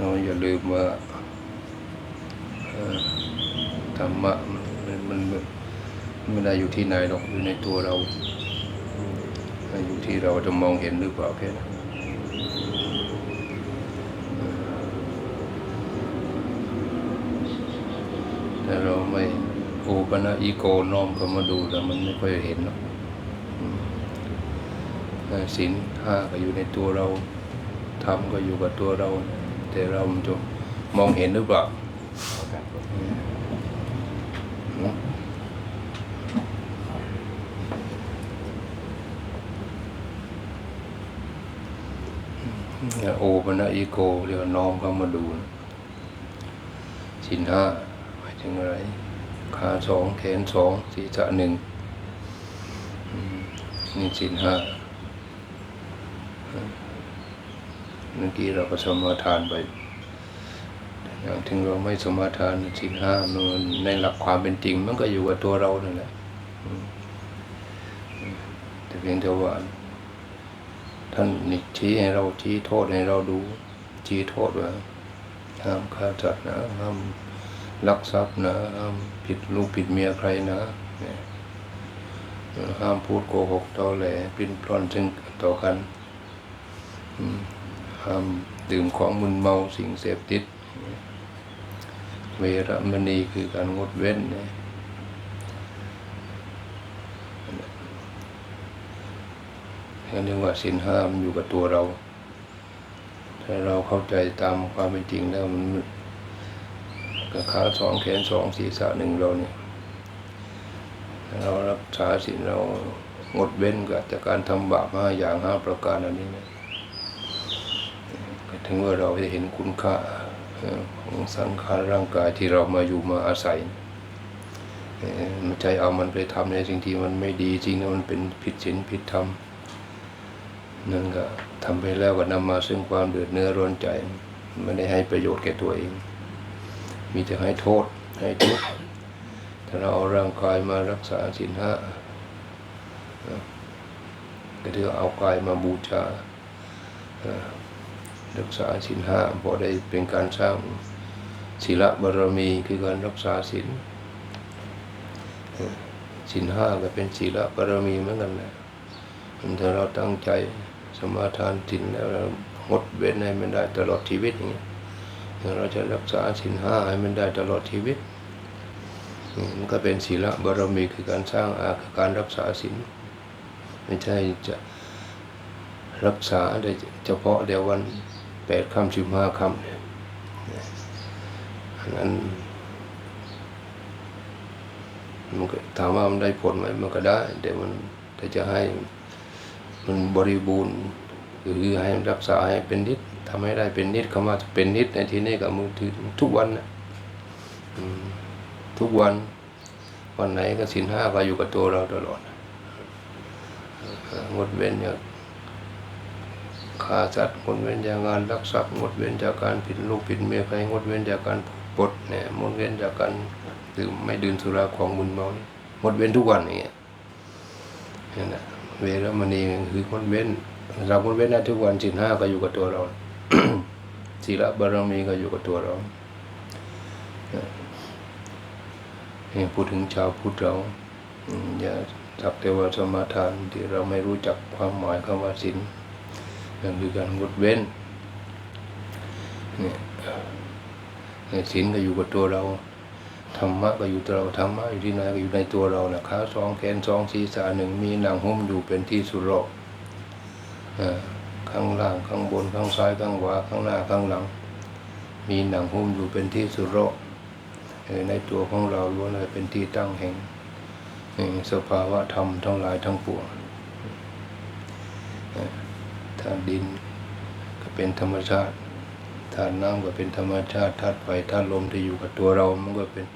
เราอย่าลืมว่าธรรมะมันมันไม่ได้อยู่ที่ไหนหรอกอยู่ในตัวเราอยู่ที่เราจะมองเห็นหรือเปล่าแค่นั้นแต่เราไม่โอปนะอีโกน้อมเข้ามาดูแล้วมันไม่ค่อยเห็นหรอกศีลห้าก็อยู่ในตัวเราธรรมก็อยู่กับตัวเรา แต่เรามันจะมองเห็นหรือเปล่าโอปนะอีโกเรียกว่าน้อมเข้ามาดูนะสินห้าหมายถึงอะไรขาสองแขนสองศีรษะหนึ่งนี่สินห้า เมื่อกี้เราก็สมาทานไปอย่างถึงเราไม่สมาทานสินห้ามันในหลักความเป็นจริง มันก็อยู่กับตัวเรานั่นแหละแต่เพียงแต่ว่าท่านนี่ชี้ให้เราชี้โทษให้เราดูชี้โทษว่าห้ามฆ่าสัตว์นะห้ามลักทรัพย์นะห้ามผิดลูกผิดเมียใครนะเนี่ยห้ามพูดโกหกตอแหลปิ้นปล้อนซึ่งต่อกัน อืม ดื่มของมึนเมาสิ่งเสพติด เวรมณีคือการงดเว้นนี่ยเรียกว่าสินห้ามอยู่กับตัวเรา ถ้าเราเข้าใจตามความเป็นจริงแล้วมันกับขาสองแขนสองศีรษะหนึ่งเราเนี่ยเรารักษาสินเรางดเว้นกับจากการทำบาปห้าอย่างห้าประการอันนี้เนี่ย ถึงว่าเราจะเห็นคุณค่าของสังขารร่างกายที่เรามาอยู่มาอาศัยเอ่อไม่ใช่เอามันไปทำในสิ่งที่มันไม่ดีจริงนะมันเป็นผิดศีลผิดธรรมนั่นก็ทำไปแล้วก็นำมาซึ่งความเดือดเนื้อร้อนใจไม่ได้ให้ประโยชน์แก่ตัวเอง มีแต่ให้โทษให้ทุกข์ถ้าเราเอาร่างกายมารักษาศีลห้าก็ถือเอากายมาบูชา รักษาศีลห้าพอได้เป็นการสร้างศีลบารมีคือการรักษาศีลศีลห้าก็เป็นศีลบารมีเหมือนกันแหละถ้าเราตั้งใจสมาทานศีลแล้วเรางดเว้นให้มันได้ตลอดชีวิตอย่างเงี้ยเราจะรักษาศีลห้าให้มันได้ตลอดชีวิตมมันก็เป็นศีลบารมีคือการสร้างอาการรักษาศีลไม่ใช่จะรักษาได้เฉพาะเดียววัน แปดคำสิบห้าคำเนี่ยอันนั้นมันถามว่ามันได้ผลไหมมันก็ได้แต่มันถ้าจะให้มันบริบูรณ์คือให้รักษาให้เป็นนิดทำให้ได้เป็นนิดคำว่าเป็นนิดในที่นี้กับมือถือทุกวันนะทุกวันวันไหนก็สินห้าก็อยู่กับตัวเราตลอดงดเว้นเนี่ย ฆ่าสัตว์งดเว้นจากการลักทรัพย์งดเว้นจากการผิดลูกผิดเมียใครงดเว้นจากการปดเนี่ยงดเว้นจากการดื่มไม่ดื่มสุราของมึนเมานี่งดเว้นทุกวันอย่างเงี้ยนั่นะเวรมณีคืองดเว้น เรางดเว้นได้ทุกวันสินห้าก็อยู่กับตัวเราศีลบารมีก็อยู่กับตัวเราเนี่ยพูดถึงชาวพุทธเราอืมอย่าสักแต่ว่าสมาทานที่เราไม่รู้จักความหมายคำว่าศีล นั่นคือการงดเว้นเนี่ยเนี่ยศีลก็อยู่กับตัวเราธรรมะก็อยู่ตัวเราธรรมะอยู่ที่ไหนก็อยู่ในตัวเรานะขาสองแขนสองศีรษะหนึ่งมีหนังหุ้มอยู่เป็นที่สุดรอบอ่าข้างล่างข้างบนข้างซ้ายข้างขวาข้างหน้าข้างหลัง มีหนังหุ้มอยู่เป็นที่สุดรอบเออในตัวของเราล้วนเลยเป็นที่ตั้งแห่งเอ่อสภาวะธรรมทั้งหลายทั้งปวง ธาตุดิน ก็เป็นธรรมชาติธาตุน้ำก็เป็นธรรมชาติธาตุไฟธาตุลมที่อยู่กับตัวเรา มันก็เป็น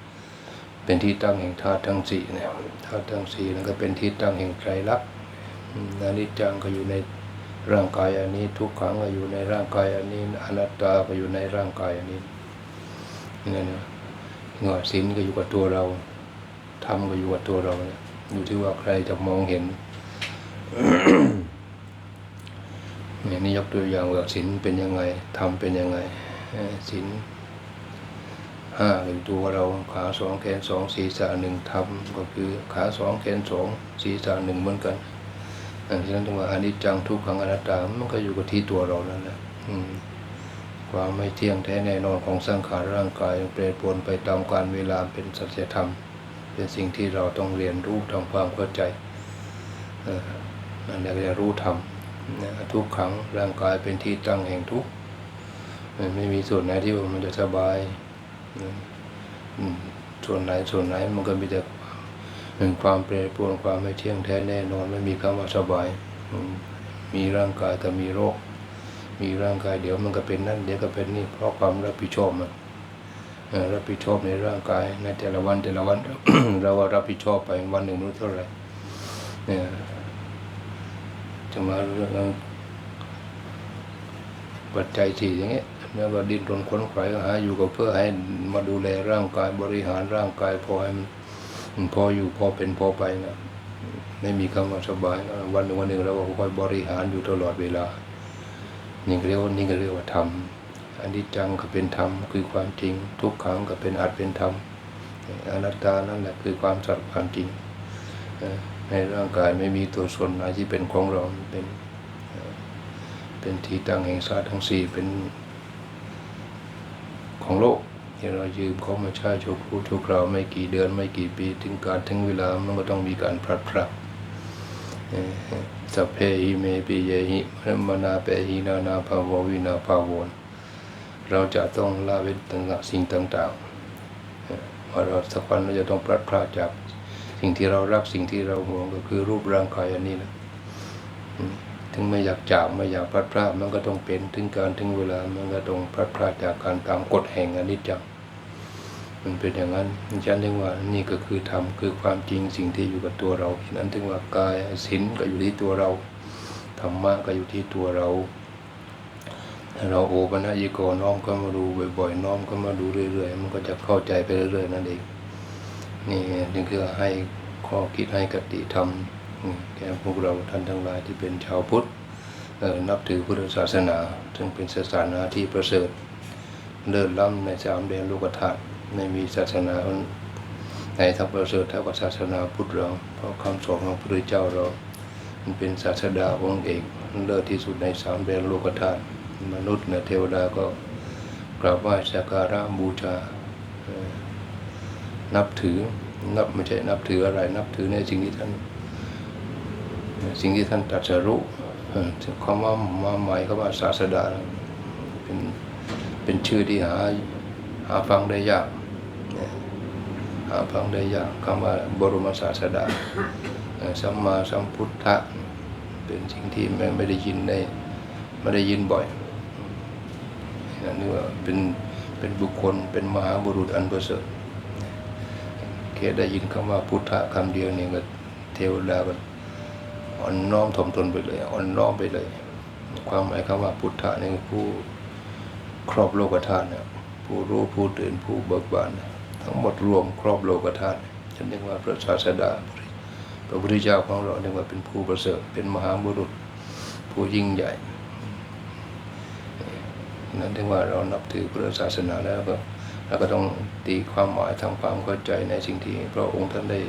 เป็นที่ตั้งแห่งธาตุทั้งสี่เนี่ยธาตุทั้งสี่นั่นก็เป็นที่ตั้งแห่งไตรลักษณ์นิจจังก็อยู่ในร่างกายอันนี้ทุกขังก็อยู่ในร่างกายอันนี้อนัตตาก็อยู่ในร่างกายอันนี้นี่นะเงาศีลก็อยู่กับตัวเราธรรมก็อยู่กับตัวเราเนี่ยอยู่ที่ว่าใครจะมองเห็น เนี่ยนี่ยกตัวอย่างว่าศีลเป็นยังไงธรรมเป็นยังไงศีลห้าเป็นตัวเราขาสองแขนสองศีรษะหนึ่งธรรมก็คือขาสองแขนสองศีรษะหนึ่งเหมือนกันอันฉะนั้นจึงว่าอนิจจังทุกขังอนัตตามันก็อยู่กับที่ตัวเรานั่นแหละความไม่เที่ยงแท้แน่นอนของสังขารร่างกายเปลี่ยนปวนไปตามกาลเวลาเป็นสัจธรรม เป็นสิ่งที่เราต้องเรียนรู้ทำความเข้าใจอ่อนั่นแหละเรียนรู้ธรรม นะทุกขังร่างกายเป็นที่ตั้งแห่งทุกข์มันไม่มีส่วนไหนที่มันจะสบายนะส่วนไหนส่วนไหนมันก็มีแต่หนึ่งความเปลี่ยนปรวนความไม่เที่ยงแท้แน่นอนไม่มีคำว่าสบาย มีร่างกายแต่มีโรค มีร่างกายเดี๋ยวมันก็เป็นนั่นเดี๋ยวก็เป็นนี่เพราะความรับผิดชอบมันเอ่อรับผิดชอบในร่างกายในแต่ละวันแต่ละวันเราก็รับผิดชอบไปวันหนึ่งไม่รู้เท่าไหร่เนี่ย จะมาเรื่องปัจจัยสี่อย่างเงี้ยแล้วก็ดิ้นรนค้นขวายหาอยู่กับเพื่อให้มาดูแลร่างกายบริหารร่างกายพอให้มันพออยู่พอเป็นพอไปนะไม่มีคำว่าสบายนะวันหนึ่งวันหนึ่งเราก็คอยบริหารอยู่ตลอดเวลานี่เรียกว่านี่ก็เรียกว่าธรรมอนิจจังก็เป็นธรรมคือความจริง ทุกขังก็เป็นอัตเป็นธรรมอนัตตานั่นแหละคือความสัตย์ความจริงอ ในร่างกายไม่มีตัวส่วนไหนที่เป็นของเราเป็นเป็นที่ตั้งแห่งชาติทั้งสี่เป็นของโลกที่เรายืมเขามาใช้ชั่วครู่ชั่วคราวไม่กี่เดือนไม่กี่ปีถึงการถึงเวลามันก็ต้องมีการพลัดพรากสัพเพหิเมปิเยหิมนาเปหินานาภาววินาภาวนเราจะต้องละเว้นต่างสิ่งต่างๆว่าเราสักวันเราจะต้องพลัดพรากจาก สิ่งที่เรารักสิ่งที่เราห่วงก็คือรูปร่างกายอันนี้นะถึงไม่อยากจากไม่อยากพลัดพรากมันก็ต้องเป็นถึงการถึงเวลามันก็ต้องพลัดพรากจากการตามกฎแห่งอนิจจังมันเป็นอย่างนั้นฉันถึงว่านี่ก็คือธรรมคือความจริงสิ่งที่อยู่กับตัวเราฉะนั้นถึงว่ากายศีลก็อยู่ที่ตัวเราธรรมะก็อยู่ที่ตัวเราถ้าเราโอปัญญิโกน้อมก็มาดูบ่อยๆน้อมก็มาดูเรื่อยๆ มันก็จะเข้าใจไปเรื่อยๆนั่นเอง นี่นี่คือให้ข้อคิดให้กติธรรมแก่พวกเราท่านทั้งหลายที่เป็นชาวพุทธนับถือพุทธศาสนา ซึ่งเป็นศาสนาที่ประเสริฐเลิศล้ำในสามแดนโลกธาตุไม่มีศาสนาไหนทั้งประเสริฐเท่ากับศาสนาพุทธเราเพราะคำสอนของพระพุทธเจ้าเรา มันเป็นศาสดาองค์เอกเลิศที่สุดในสามแดนโลกธาตุมนุษย์เนเทวดาก็กราบไหว้สักการะบูชา นับถือนับไม่ใช่นับถืออะไร นับถือในสิ่งที่ท่าน สิ่งที่ท่านตรัสรู้เอ่อความว่ามาใหม่ก็ว่าศาสดาเป็นเป็นชื่อที่หาหาฟังได้ยากหาฟังได้ยากคำว่าบรมศาสดาสัมมาสัมพุทธะเป็นสิ่งที่ไม่ไม่ได้ยินได้ไม่ได้ยินบ่อยนนี้ว่าเป็นเป็นบุคคลเป็นมหาบุรุษอันประเสริฐ ค่ได้ยินคำว่าพุทธะคำเดียวนี่ก็เทวดาก็อ่อนน้อมถ่อมตนไปเลยอ่อนน้อมไปเลย ความหมายคำว่าพุทธะนี่ผู้ครอบโลกธาตุเนี่ยผู้รู้ผู้ตื่นผู้เบิกบานทั้งหมดรวมครอบโลกธาตุฉันเรียกว่าพระศาสดาพระพุทธเจ้าของเราเรียกว่าเป็นผู้ประเสริฐเป็นมหาบุรุษ ผู้ยิ่งใหญ่ นั่นถึงว่าเรานับถือพุทธศาสนาแล้วก็ เราก็ต้องตีความหมายทำความเข้าใจในสิ่งที่พระองค์ท่านได้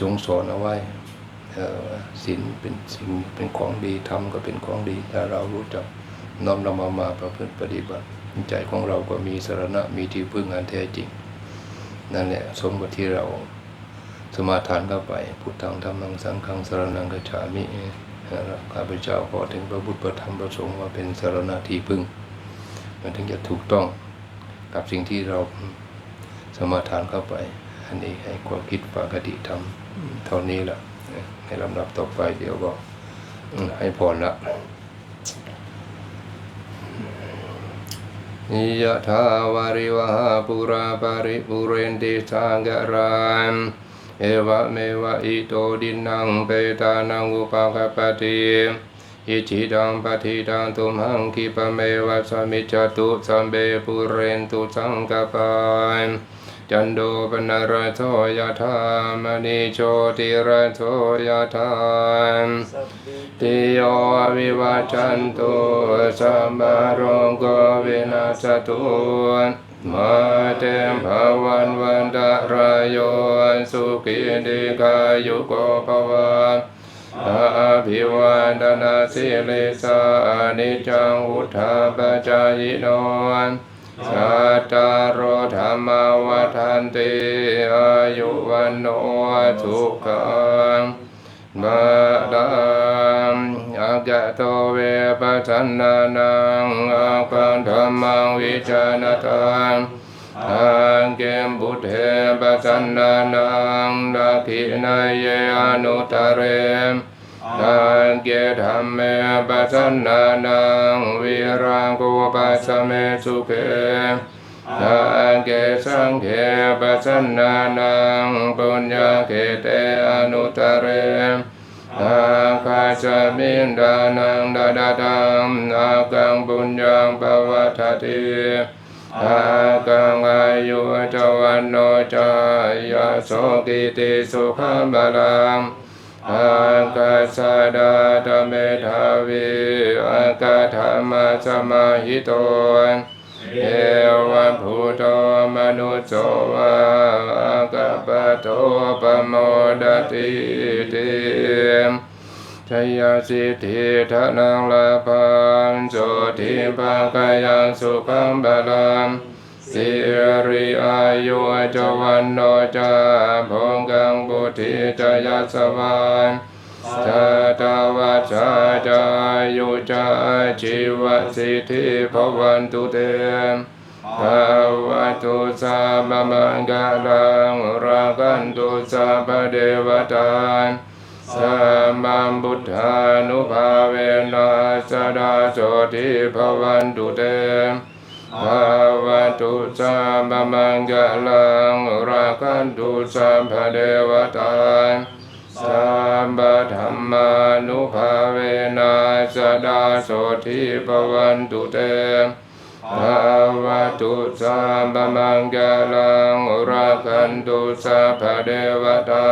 ทรงสอนเอาไว้ศีลเป็นสิ่งเป็นของดีธรรมก็เป็นของดี ถ้าเรารู้จักน้อมนำมามาประพฤติปฏิบัติใจของเราก็มีสารณะมีที่พึ่งอันแท้จริง นั่นแหละสมกับที่เราสมาทานเข้าไปพุทธังธรรมังสังฆังสารนังกัจฉามิข้าพเจ้าขอถึงพระพุทธพระธรรมพระสงฆ์ว่าเป็นสารณะที่พึ่ง มันถึงจะถูกต้อง กับสิ่งที่เราสมาทานเข้าไป อันนี้ให้ความคิดปกติทำเท่านี้แหละในลำดับต่อไปเดี๋ยวก็ให้พรละนิยะทาวาริวหาปุราปาริปุเรนติสังกรานเอวะเมวะอิโตดินังเปตานังอุปกปติ อิจิตังปฏิตังตุมหังคิปะเมวะสมิจตุสัมเบปุเรนตุสังกปานจันโดปนารโทยธามณีโชติระโทยธามติโยวิวัจจันตุสัมมาโรโกวินาศตุมาเตมภวันวันตรายโยสุขิติกายุโกภวะ อาภิวันดนาสิลิสานิจังอุทธาปจายโนสัตตารโธรรมวัฏันติอายุวันโนสุขังบาดัมอัจโตเวปัสสนานังอาคันธรรมังวิจารณตัง อังเกมบุตเทปัสสนานังดักขินายเยอนุตเรมอังเกธรรมเมปัสสนานังวิรังโกปัสเมสุเขอาเกสังเขปสันนานังปุญญาเกเตอนุตเรมอาคาจามินดานังดาดาดัมอากังปุญญังปวัฏฏติ อากังอายุจวันโนจายาโสกิติสุขบาลังอากาสาดาตเมธาวิอากาธรรมสมาหิโตเอวะภูโตมนุสโสวะอากาปโตปโมดติติ ชยสิทธิธนังลาภันโสทิปังกายังสุขังบาลังสิริอายุจวันโนจาพงกังบุธิจยสวานชาตาวัชาจายุจาชีวสิทธิภวันตุเตภาวะตุสาบมังกาลังรากันตุสาพเดวตาน สัมมาบุทธานุภาเวนัสดาโสทิภวันตุเตภาวะตุสาบมังกลังราคันตุสัมภเดวตาสัมปธรรมานุภาเวนัสดาโสทิปวันตุเตภาวะตุสาบมังกลังราคันตุสัพพเดวตา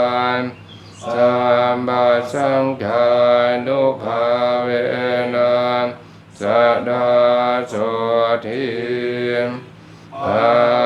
สัมปสังฆานุภาเวนะสดาโสทิภาวั